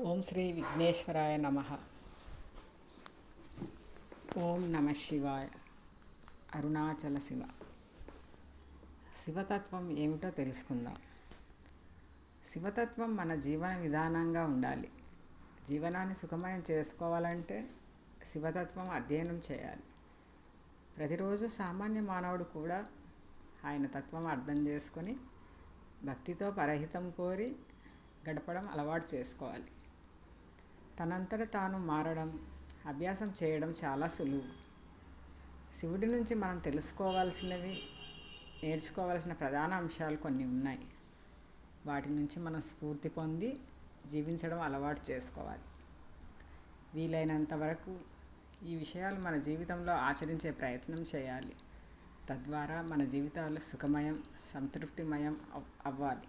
ఓం శ్రీ విఘ్నేశ్వరాయ నమ. ఓం నమ శివాయ. అరుణాచల శివ. శివతత్వం ఏమిటో తెలుసుకుందాం. శివతత్వం మన జీవన విధానంగా ఉండాలి. జీవనాన్ని సుఖమయం చేసుకోవాలంటే శివతత్వం అధ్యయనం చేయాలి. ప్రతిరోజు సామాన్య మానవుడు కూడా ఆయన తత్వం అర్థం చేసుకొని భక్తితో పరహితం కోరి గడపడం అలవాటు చేసుకోవాలి. తనంతట తాను మారడం అభ్యాసం చేయడం చాలా సులువు. శివుడి నుంచి మనం తెలుసుకోవాల్సినవి నేర్చుకోవాల్సిన ప్రధాన అంశాలు కొన్ని ఉన్నాయి. వాటి నుంచి మనం స్ఫూర్తి పొంది జీవించడం అలవాటు చేసుకోవాలి. వీలైనంత వరకు ఈ విషయాలు మన జీవితంలో ఆచరించే ప్రయత్నం చేయాలి. తద్వారా మన జీవితాలు సుఖమయం సంతృప్తిమయం అవ్- అవ్వాలి.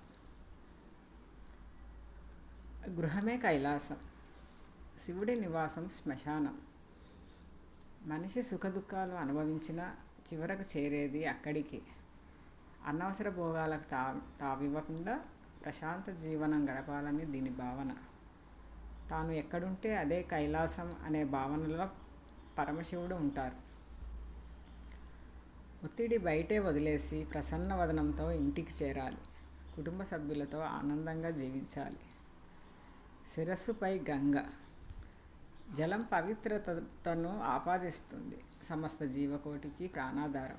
గృహమే కైలాసం. శివుడి నివాసం శ్మశానం. మనిషి సుఖదుఖాలు అనుభవించిన చివరకు చేరేది అక్కడికి. అనవసర భోగాలకు తా తావివ్వకుండా ప్రశాంత జీవనం గడపాలని దీని భావన. తాను ఎక్కడుంటే అదే కైలాసం అనే భావనలో పరమశివుడు ఉంటారు. ఒత్తిడి బయటే వదిలేసి ప్రసన్న వదనంతో ఇంటికి చేరాలి. కుటుంబ సభ్యులతో ఆనందంగా జీవించాలి. శిరస్సుపై గంగ. జలం పవిత్రతను ఆపాదిస్తుంది సమస్త జీవకోటికి ప్రాణాధారం.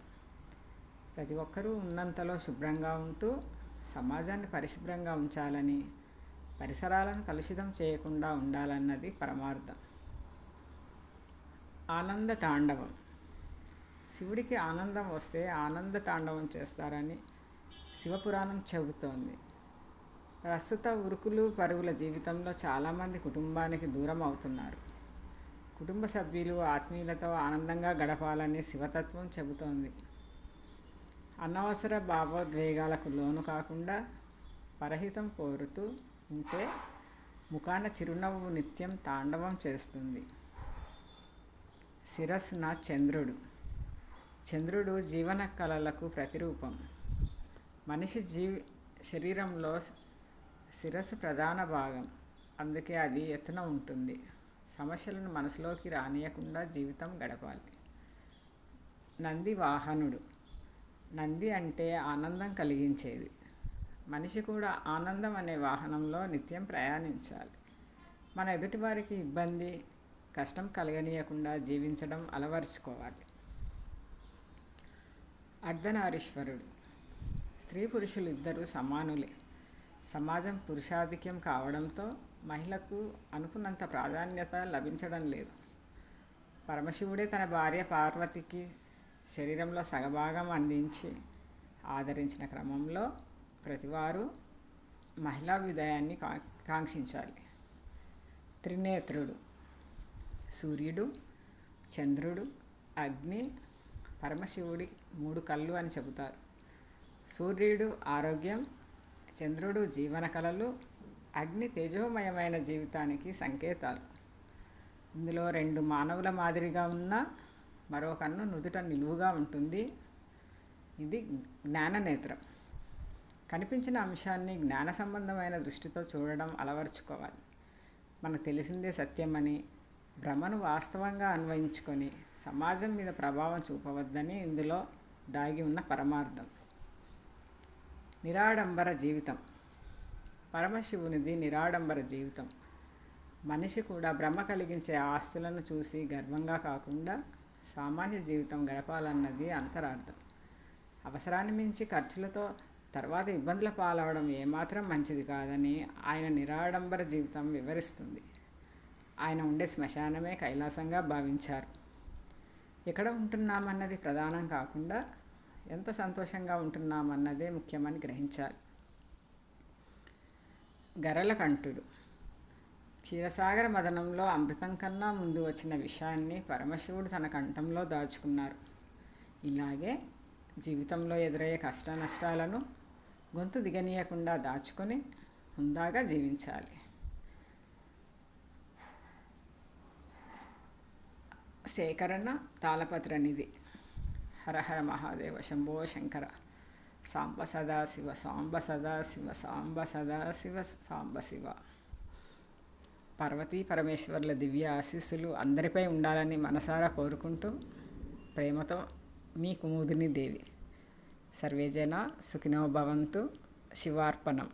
ప్రతి ఒక్కరూ ఉన్నంతలో శుభ్రంగా ఉంటూ సమాజాన్ని పరిశుభ్రంగా ఉంచాలని పరిసరాలను కలుషితం చేయకుండా ఉండాలన్నది పరమార్థం. ఆనంద తాండవం. శివుడికి ఆనందం వస్తే ఆనంద తాండవం చేస్తారని శివపురాణం చెబుతోంది. ప్రస్తుత ఉరుకులు పరుగుల జీవితంలో చాలామంది కుటుంబానికి దూరం అవుతున్నారు. కుటుంబ సభ్యులు ఆత్మీయులతో ఆనందంగా గడపాలని శివతత్వం చెబుతోంది. అనవసర భావోద్వేగాలకు లోను కాకుండా పరహితం కోరుతూ ఉంటే ముఖాన చిరునవ్వు నిత్యం తాండవం చేస్తుంది. శిరస్సున చంద్రుడు. చంద్రుడు జీవన కళలకు ప్రతిరూపం. మనిషి జీవి శరీరంలో శిరస్సు ప్రధాన భాగం. అందుకే అది ఎత్తున ఉంటుంది. సమస్యలను మనసులోకి రానియకుండా జీవితం గడపాలి. నంది వాహనుడు. నంది అంటే ఆనందం కలిగించేది. మనిషి కూడా ఆనందం అనే వాహనంలో నిత్యం ప్రయాణించాలి. మన ఎదుటివారికి ఇబ్బంది కష్టం కలగనీయకుండా జీవించడం అలవర్చుకోవాలి. అర్ధనారీశ్వరుడు. స్త్రీ పురుషులు ఇద్దరూ సమానులే. సమాజం పురుషాధిక్యం కావడంతో మహిళకు అనుకున్నంత ప్రాధాన్యత లభించడం లేదు. పరమశివుడే తన భార్య పార్వతికి శరీరంలో సగభాగం అందించి ఆదరించిన క్రమంలో ప్రతివారు మహిళా విదయాన్ని కా కాంక్షించాలి. త్రినేత్రుడు సూర్యుడు చంద్రుడు అగ్ని పరమశివుడి మూడు కళ్ళు అని చెబుతారు. సూర్యుడు ఆరోగ్యం చంద్రుడు జీవన కళలు అగ్ని తేజోమయమైన జీవితానికి సంకేతాలు. ఇందులో రెండు మానవుల మాదిరిగా ఉన్న మరో కన్ను నుదుట నిలువుగా ఉంటుంది. ఇది జ్ఞాననేత్రం. కనిపించిన అంశాన్ని జ్ఞాన సంబంధమైన దృష్టితో చూడడం అలవర్చుకోవాలి. మనకు తెలిసిందే సత్యమని భ్రమను వాస్తవంగా అన్వయించుకొని సమాజం మీద ప్రభావం చూపవద్దని ఇందులో దాగి ఉన్న పరమార్థం. నిరాడంబర జీవితం. పరమశివునిది నిరాడంబర జీవితం. మనిషి కూడా భ్రమ కలిగించే ఆస్తులను చూసి గర్వంగా కాకుండా సామాన్య జీవితం గడపాలన్నది అంతరార్థం. అవసరాన్ని మించి ఖర్చులతో తర్వాత ఇబ్బందుల పాలవడం ఏమాత్రం మంచిది కాదని ఆయన నిరాడంబర జీవితం వివరిస్తుంది. ఆయన ఉండే శ్మశానమే కైలాసంగా భావించారు. ఎక్కడ ఉంటున్నామన్నది ప్రధానం కాకుండా ఎంత సంతోషంగా ఉంటున్నామన్నదే ముఖ్యమని గ్రహించాలి. గరళకంఠుడు క్షీరసాగర మదనంలో అమృతం కన్నా ముందు వచ్చిన విషయాన్ని పరమశివుడు తన కంఠంలో దాచుకున్నారు. ఇలాగే జీవితంలో ఎదురయ్యే కష్ట నష్టాలను గొంతు దిగనీయకుండా దాచుకొని హుందాగా జీవించాలి. సేకరణ తాళపత్ర నిధి. హరహర మహాదేవ శంభో శంకర. సాంబ సదాశివ సాంబ సదా శివ సాంబ సదాశివ సాంబ శివ. పార్వతీ పరమేశ్వర్ల దివ్య ఆశీస్సులు అందరిపై ఉండాలని మనసారా కోరుకుంటూ ప్రేమతో మీ కుముదిని దేవి. సర్వేజన సుఖినో భవంతు. శివార్పణం.